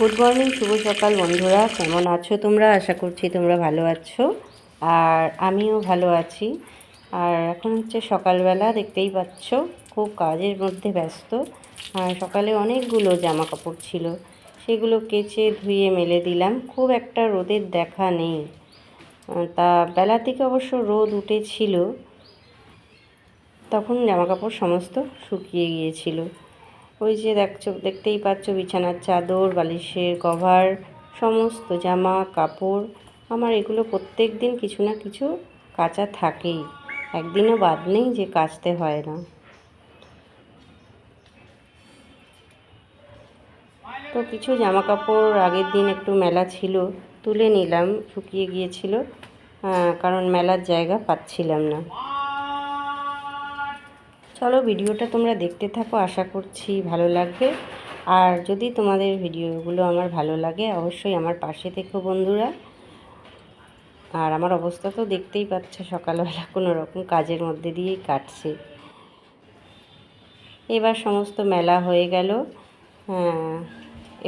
Good morning শুভ সকাল বন্ধুরা। কেমন আছো তোমরা? আশা করছি তোমরা ভালো আছো। আর আমিও ভালো আছি। আর এখন হচ্ছে সকালবেলা, দেখতেই পাচ্ছ, খুব কাজের মধ্যে ব্যস্ত। আর সকালে অনেকগুলো জামা কাপড় ছিল। সেগুলো কেচে, ধুয়ে, মেলে দিলাম। খুব একটা রোদের দেখা নেই। তা বেলা থেকে অবশ্য রোদ উঠেছিল। তখন জামা কাপড় সমস্ত শুকিয়ে গিয়েছিল। ওই যে দেখছ, দেখতেই পাচ্ছ বিছানার চাদর, বালিশের কভার, সমস্ত জামা, কাপড়। আমার এগুলো প্রত্যেক দিন কিছু না কিছু কাচা থাকেই। একদিনও বাদ নেই যে কাচতে হয় না। তো কিছু জামা কাপড় আগের দিন একটু মেলা ছিল, তুলে নিলাম, শুকিয়ে গিয়েছিল। কারণ মেলার জায়গা পাচ্ছিলাম না। চলো ভিডিওটা তোমরা দেখতে থাকো আশা করছি ভালো লাগবে। আর যদি তোমাদের ভিডিওগুলো আমার ভালো লাগে অবশ্যই আমার পাশে থেকো বন্ধুরা। আর আমার অবস্থা তো দেখতেই পাচ্ছ সকালবেলা কোনো রকম কাজের মধ্যে দিয়েই কাটছে। এবার সমস্ত মেলা হয়ে গেল। হ্যাঁ,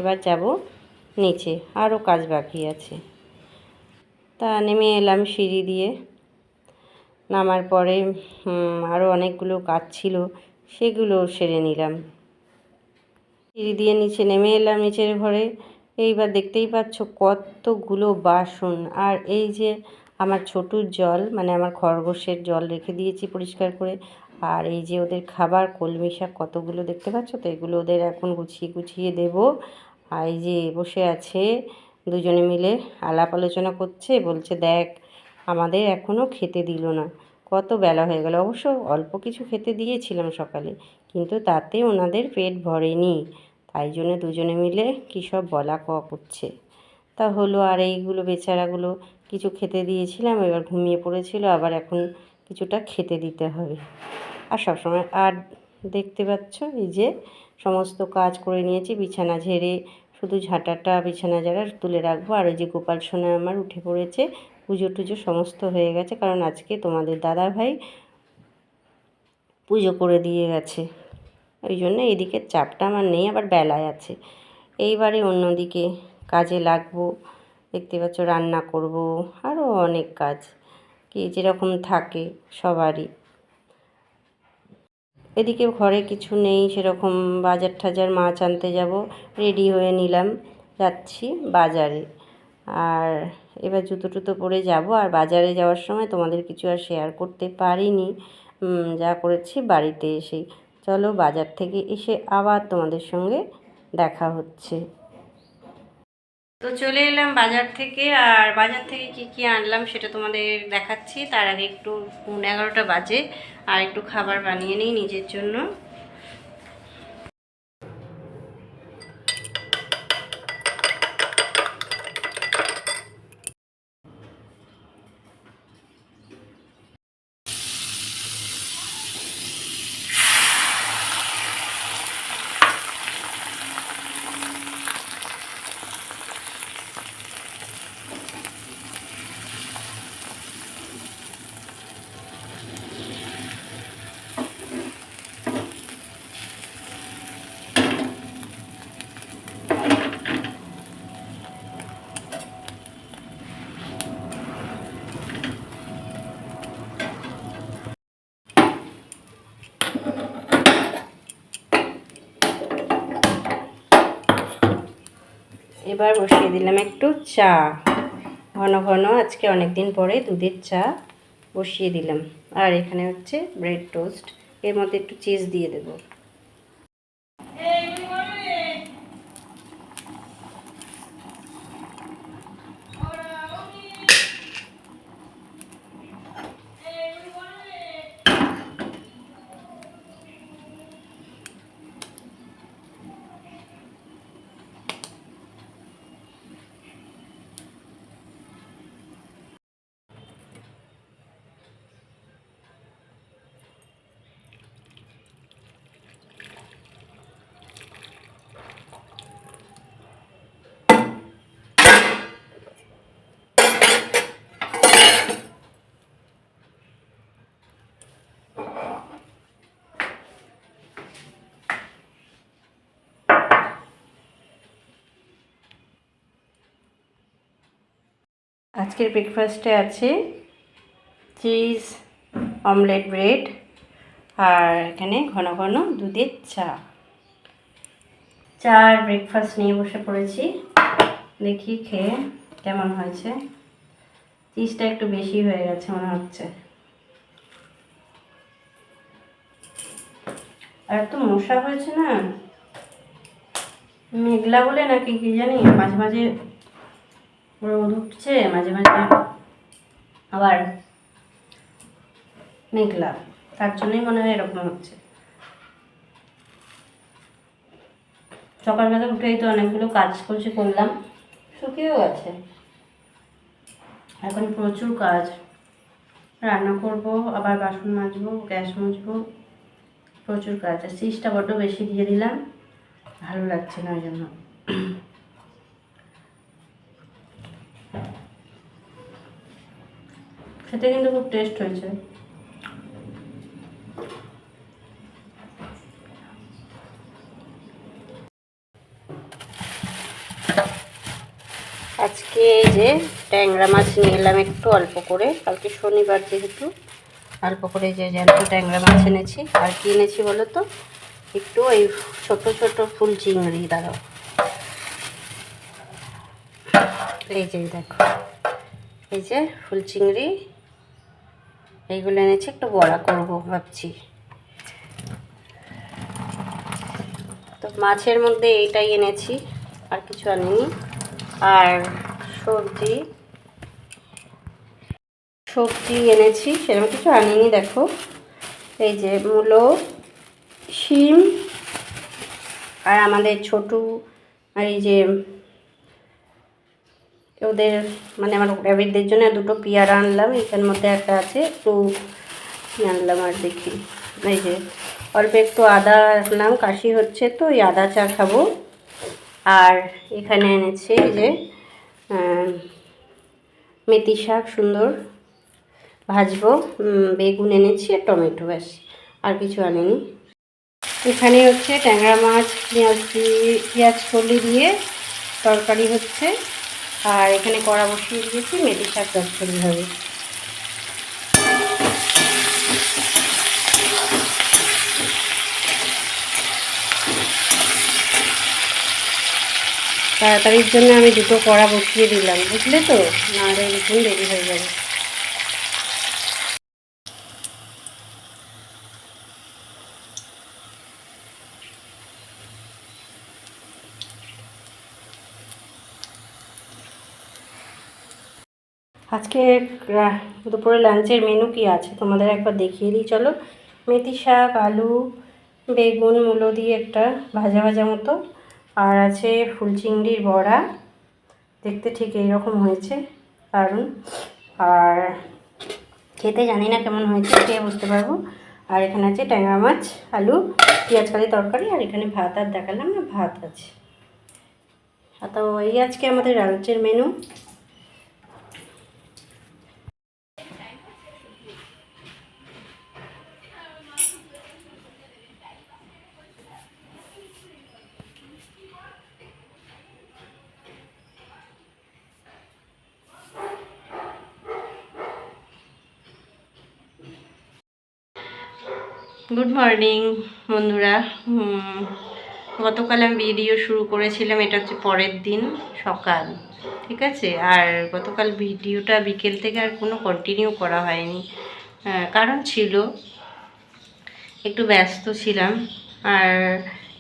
এবার যাব নিচে আরও কাজ বাকি আছে। তা নেমে এলাম সিঁড়ি দিয়ে। নামার পরে আরও অনেকগুলো কাজ ছিল, সেগুলো সেরে নিলাম। সিঁড়ি দিয়ে নিচে নেমে এলাম নিচের ঘরে। এইবার দেখতেই পাচ্ছ কতগুলো বাসন। আর এই যে আমার ছোটুর জল মানে আমার খরগোশের জল রেখে দিয়েছি পরিষ্কার করে। আর এই যে ওদের খাবার, কলমি শাক কতগুলো দেখতে পাচ্ছ তো? এগুলো ওদের এখন গুছিয়ে গুছিয়ে দেব। আর এই যে বসে আছে, দুজনে মিলে আলাপ আলোচনা করছে, বলছে, দেখ আমাদের এখনও খেতে দিল না। কত বেলা হয়ে গেল। অবশ্য অল্প কিছু খেতে দিয়েছিলাম সকালে, কিন্তু তাতে ওনাদের পেট ভরেনি। তাই জন্য দুজনে মিলে কী সব বলা কওয়া করছে। তা হলো আর এইগুলো বেচারাগুলো কিছু খেতে দিয়েছিলাম, এবার ঘুমিয়ে পড়েছিল, আবার এখন কিছুটা খেতে দিতে হবে। আর সবসময় আর দেখতে পাচ্ছ এই যে সমস্ত কাজ করে নিয়েছি, বিছানা ঝেড়ে শুধু ঝাঁটাটা বিছানা ঝাড়া তুলে রাখব। আর ওই যে গোপাল সোনা আমার উঠে পড়েছে পুজো টুজো সমস্ত হয়ে গেছে, কারণ আজকে তোমাদের দাদা ভাই পুজো করে দিয়ে গেছে। ওই জন্য এদিকে চাপটা আমার নেই, আবার বেলায় আছে। এইবারে অন্যদিকে কাজে লাগবো, দেখতে পাচ্ছ রান্না করব আরও অনেক কাজ কি যেরকম থাকে সবারই। এদিকে ঘরে কিছু নেই, সেরকম বাজার টাজার মাছ আনতে যাব, রেডি হয়ে নিলাম, যাচ্ছি বাজারে। আর এবার জুতো টুতো পরে যাব। আর বাজারে যাওয়ার সময় তোমাদের কিছু আর শেয়ার করতে পারিনি। যা করেছি বাড়িতে এসেই। চলো বাজার থেকে এসে আবার তোমাদের সঙ্গে দেখা হচ্ছে। তো চলে এলাম বাজার থেকে। আর বাজার থেকে কি কি আনলাম সেটা তোমাদের দেখাচ্ছি। তার আগে একটু এগারোটা বাজে। আর একটু খাবার বানিয়ে নিই নিজের জন্য। এবার বসিয়ে দিলাম একটু চা। ঘন ঘন আজকে অনেক দিন পরে দুধের চা বসিয়ে দিলাম। আর এখানে হচ্ছে ব্রেড টোস্ট এর মধ্যে একটু চিজ দিয়ে দেবো। আজকের ব্রেকফাস্টে আছে চিজ অমলেট ব্রেড আর এখানে ঘন ঘন দুধের চা। চা ব্রেকফাস্ট নিয়ে বসে পড়েছি। দেখি খেয়ে কেমন হয়েছে। চিজটা একটু বেশি হয়ে গেছে মনে হচ্ছে। আর এত মশা হয়েছে না? মেঘলা বলে নাকি কি জানি? মাঝে মাঝে রোদ উঠছে মাঝে মাঝে আবার মেঘলা। তার জন্যই মনে হয় এরকম হচ্ছে। সকালবেলা উঠেই তো অনেকগুলো কাজ করছি, করলাম। শুকিয়েও গেছে এখন প্রচুর কাজ। রান্না করব, আবার বাসন মাজবো, গ্যাস মুছবো। প্রচুর কাজ। আর চিজটা বড্ড বেশি দিয়ে দিলাম। ভালো লাগছে না ওই জন্য। খেতে কিন্তু খুব টেস্ট হয়েছে। আজকে যে ট্যাংরা মাছ নিয়ে এলাম একটু অল্প করে, কালকে শনিবার যেহেতু, অল্প করে যে জ্যান্ত ট্যাংরা মাছ এনেছি। আর কি এনেছি বলো তো? একটু ওই ছোট ছোট ফুল চিংড়ি, দাঁড়াও। এই যে, দেখো। এই যে ফুল চিংড়ি এইগুলো এনেছি, একটু বড়া করব ভাবছি। তো মাছের মধ্যে এইটাই এনেছি, আর কিছু আনিনি আর সবজি সবজি এনেছি, সেরকম কিছু আনিনি, দেখো। এই যে মূলো, শিম, আর আমাদের ছোটু, আর এই যে ওদের মানে আমার র্যাবিটদের জন্য দুটো পেয়ারা আনলাম এখান মধ্যে একটা আছে, একটু আনলাম আর দেখি। এই যে, অল্প একটু আদা রাখলাম কাশি হচ্ছে তো, ওই আদা চা খাব। আর এখানে এনেছে এই যে মেথি শাক সুন্দর ভাজবো বেগুন এনেছি আর টমেটো, ব্যাস, আর কিছু আনেনি। এখানে হচ্ছে ট্যাংরা মাছ, পেঁয়াজ পেঁয়াজ কলি দিয়ে তরকারি হচ্ছে। আর এখানে কড়া বসিয়ে দিয়েছি, মেথি শাক চচ্চড়ি হবে। তাড়াতাড়ির জন্য আমি দুটো কড়া বসিয়ে দিলাম, বুঝলে তো? নাহলে দেখুন দেরি হয়ে যাবে। আজকে দুপুরে লাঞ্চের মেনু কি আছে? তোমাদের একবার দেখিয়ে দিই, চলো। মেথি শাক, আলু, বেগুন, মূলো দিয়ে একটা ভাজা ভাজা মতো। আর আছে ফুল চিংড়ির বড়া। দেখতে ঠিক এইরকম হয়েছে কারণ আর খেতে জানি না কেমন হয়েছে, খেয়ে বুঝতে পারব। আর এখানে আছে ট্যাংরা মাছ, আলু, পেঁয়াজ কালি তরকারি, আর এখানে ভাত, আর দেখালাম না, ভাত আছে। তো এই আজকে আমাদের লাঞ্চের মেনু গুড মর্নিং বন্ধুরা। গতকাল আমি ভিডিও শুরু করেছিলাম, এটা হচ্ছে পরের দিন, সকাল, ঠিক আছে? আর গতকাল ভিডিওটা বিকেল থেকে আর কোনো কন্টিনিউ করা হয়নি। কারণ ছিল, একটু ব্যস্ত ছিলাম। আর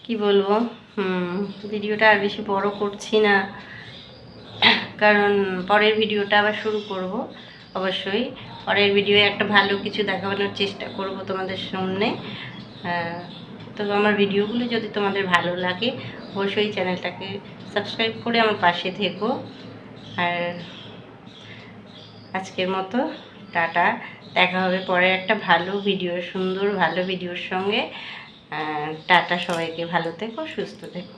কি বলব ভিডিওটা আর বেশি বড় করছি না। কারণ পরের ভিডিওটা আবার শুরু করব, অবশ্যই। পরের ভিডিও একটা ভালো কিছু দেখানোর চেষ্টা করব তোমাদের সামনে। তো আমার ভিডিওগুলো যদি তোমাদের ভালো লাগে, অবশ্যই চ্যানেলটাকে সাবস্ক্রাইব করে আমার পাশে থেকো। আর আজকের মতো টাটা। দেখা হবে পরে একটা ভালো ভিডিও সুন্দর ভালো ভিডিওর সঙ্গে। টাটা সবাইকে, ভালো থেকো, সুস্থ থেকো।